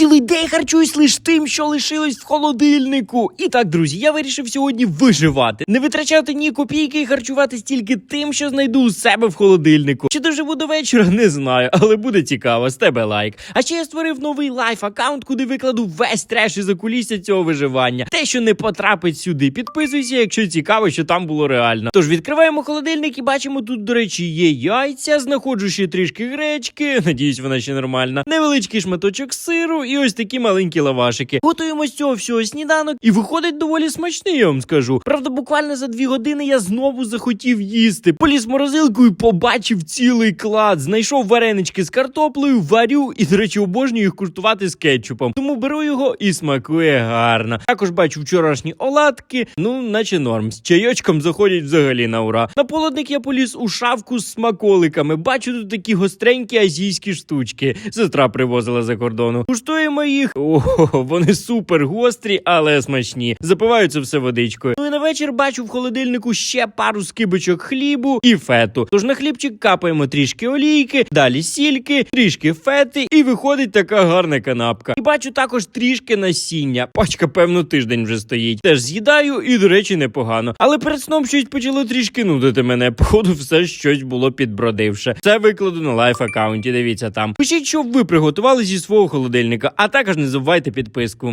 цілий день харчуюсь лише тим, що лишилось в холодильнику. І так, друзі, я вирішив сьогодні виживати, не витрачати ні копійки і харчуватись тільки тим, що знайду у себе в холодильнику. Чи доживу до вечора, не знаю, але буде цікаво. З тебе лайк. А ще я створив новий лайф аккаунт, куди викладу весь треш і закулісся цього виживання. Те, що не потрапить сюди. Підписуйся, якщо цікаво, що там було реально. Тож відкриваємо холодильник і бачимо тут, до речі, є яйця. Знаходжу ще трішки гречки. Надіюсь, вона ще нормальна. Невеличкий шматочок сиру і ось такі маленькі лавашики. Готуємо з цього всього сніданок і виходить доволі смачний, я вам скажу. Правда, буквально за дві години я знову захотів їсти. Поліз морозилку і побачив цілий клад. Знайшов варенички з картоплею, варю і, до речі, обожнюю їх куштувати з кетчупом. Тому беру його і смакує гарно. Також бачу вчорашні оладки, ну, наче норм. З чайочком заходять взагалі на ура. На полудник я поліз у шавку з смаколиками. Бачу тут такі гостренькі азійські штучки. Сестра привозила за кордону. Куштуємо їх. Ого, вони супер гострі, але смачні. Запиваються все водичкою. Ну і на вечір бачу в холодильнику ще пару скибочок хлібу і фету. Тож на хлібчик капаємо трішки олійки, далі сільки, трішки фети, і виходить така гарна канапка. І бачу також трішки насіння. Пачка, певно, тиждень вже стоїть. Теж з'їдаю, і, до речі, непогано. Але перед сном щось почало трішки нудити мене. Походу, все щось було підбродивше. Це викладу на лайф аккаунті. Дивіться там. Пишіть, що ви приготували зі свого холодильника, а також не забувайте підписку.